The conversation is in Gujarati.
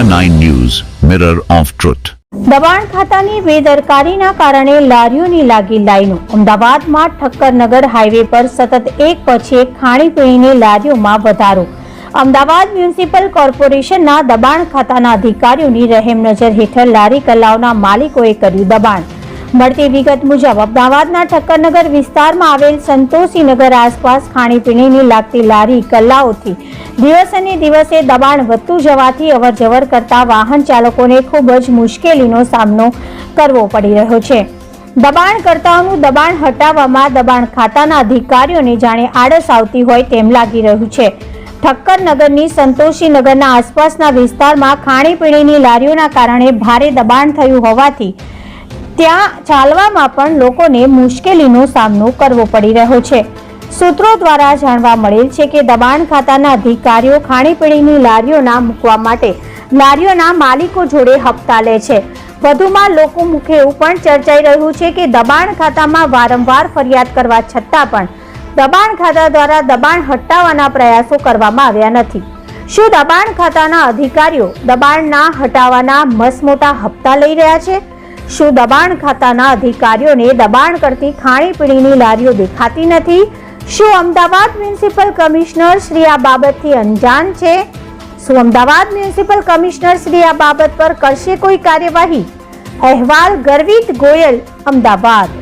India 9 News, Mirror of Truth. દબાણ ખાતાની બેદરકારીના કારણે લારીઓની લાગી લાઈનો. અમદાવાદમાં ઠક્કરનગર હાઈવે પર સતત એક પછી એક ખાણીપીણીની લારીઓમાં વધારો. અમદાવાદ મ્યુનિસિપલ કોર્પોરેશનના દબાણ ખાતાના અધિકારીઓની રહેમ નજર હેઠળ લારી કલાઓના માલિકોએ કર્યું દબાણ. મળતી વિગત મુજબ અમદાવાદના ઠક્કરનગર વિસ્તારમાં આવેલ સંતોષીનગર આસપાસ ખાણીપીણીની લાગતી લારી કલ્લાઓથી દિવસે દિવસે દબાણ વધતું જવાથી અવરજવર કરતા વાહન ચાલકોને ખૂબ જ મુશ્કેલીનો સામનો કરવો પડી રહ્યો છે. દબાણકર્તાઓનું દબાણ હટાવવામાં દબાણ ખાતાના અધિકારીઓને જાણે આળસ આવતી હોય તેમ લાગી રહ્યું છે. ઠક્કર નગરની સંતોષી નગરના આસપાસના વિસ્તારમાં ખાણીપીણીની લારીઓના કારણે ભારે દબાણ થયું હોવાથી ત્યાં ચાલવામાં પણ લોકોને મુશ્કેલીનો સામનો કરવો પડી રહ્યો છે. સૂત્રો દ્વારા જાણવા મળેલ છે કે દબાણ ખાતાના અધિકારીઓ ખાણીપીણીની લારીઓના મૂકવા માટે લારીઓના માલિકો જોડે હપ્તા લે છે. વધુમાં લોકો મુખે એવું પણ ચર્ચાઈ રહ્યું છે કે દબાણ ખાતામાં વારંવાર ફરિયાદ કરવા છતાં પણ દબાણ ખાતા દ્વારા દબાણ હટાવવાના પ્રયાસો કરવામાં આવ્યા નથી. શું દબાણ ખાતાના અધિકારીઓ દબાણના હટાવવાના મસમોટા હપ્તા લઈ રહ્યા છે? શું દબાણ ખાતાના અધિકારીઓને દબાણ કરતી ખાણીપીણીની લારીઓ દેખાતી નથી? શું અમદાવાદ મ્યુનિસિપલ કમિશનર શ્રી આ બાબતથી અંજાન છે? શું અમદાવાદ મ્યુનિસિપલ કમિશનર શ્રી આ બાબત પર કરશે કોઈ કાર્યવાહી? અહેવાલ ગર્વિત ગોયલ, અમદાવાદ.